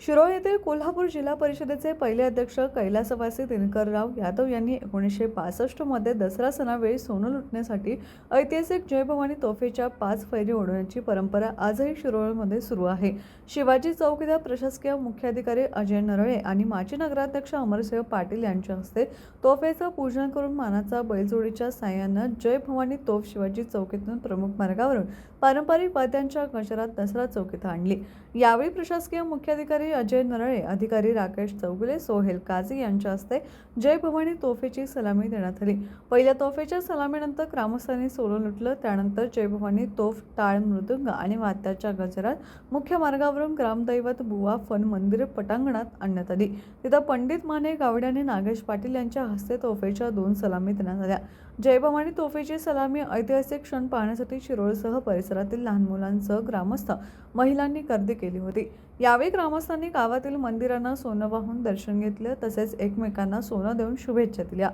शिरोळ येथील कोल्हापूर जिल्हा परिषदेचे पहिले अध्यक्ष कैलासवासी दिनकरराव यादव यांनी एकोणीसशे पासष्टमध्ये दसरा सणावेळी सोनं लुटण्यासाठी ऐतिहासिक जयभवानी तोफेच्या पाच फैरी ओढण्याची परंपरा आजही शिरोळमध्ये सुरू आहे. शिवाजी चौक इथं प्रशासकीय मुख्याधिकारी अजय नरळे आणि माजी नगराध्यक्ष अमरसिंह पाटील यांच्या हस्ते तोफेचं पूजन करून मानाचा बैलजोडीच्या साह्यानं जय भवानी तोफ शिवाजी चौकीतून प्रमुख मार्गावरून पारंपरिक वाद्यांच्या गजरात दसरा चौकीत आणली. यावेळी प्रशासकीय मुख्याधिकारी अजय नरळे अधिकारी राकेश चौगुले सोहेल काझी यांच्या हस्ते जय भवानी तोफेची सलामी देण्यात आली. पहिल्या तोफेच्या सलामीनंतर ग्रामस्थांनी सोनं लुटलं त्यानंतर जय भवानी तोफ टाळ मृदुंग आणि वात्याच्या गजरात मुख्य मार्गावरून ग्रामदैवत बुवा फन मंदिर पटांगणात आणण्यात आली. तिथं पंडित माने गावडे आणि नागेश पाटील यांच्या हस्ते तोफेच्या दोन सलामी देण्यात आल्या. जय भवानी तोफेची सलामी ऐतिहासिक क्षण पाहण्यासाठी शिरोळसह परिसरातील लहान मुलांसह ग्रामस्थ महिलांनी गर्दी केली होती. यावेळी ग्रामस्थांनी गावातील मंदिरांना सोनं वाहून दर्शन घेतलं तसेच एकमेकांना सोनं देऊन शुभेच्छा दिल्या.